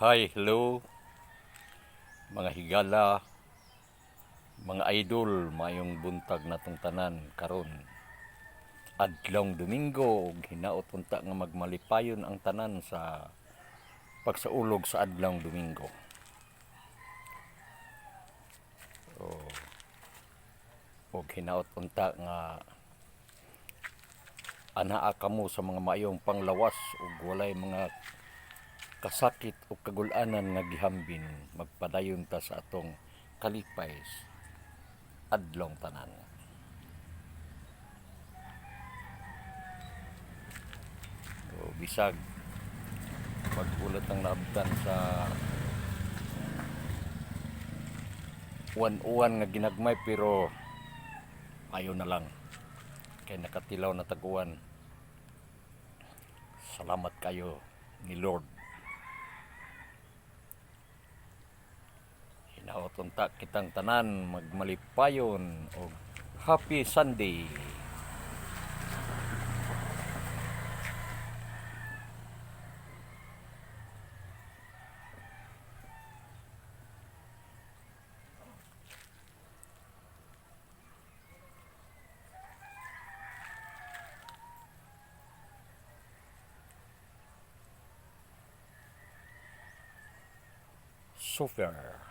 Hi, hello. Mga higala, mga idol, mayong buntag na tanan karon. Adlong Domingo, hinaot unta nga magmalipayon ang tanan sa pagsaulog sa adlong Domingo. So, ug hinaot unta nga anaa kamo sa mga mayong panglawas ug walay mga kasakit o kagulanan nga gihambin magpadayon ta sa atong kalipay adlong tanan. O bisag pagulot ang naabtan sa uwan-uwan nga ginagmay pero ayaw na lang. Kay nakatilaw na taguan. Salamat kayo ni Lord Hinaotonta kitang tanan magmalipayon og Happy Sunday. So fair.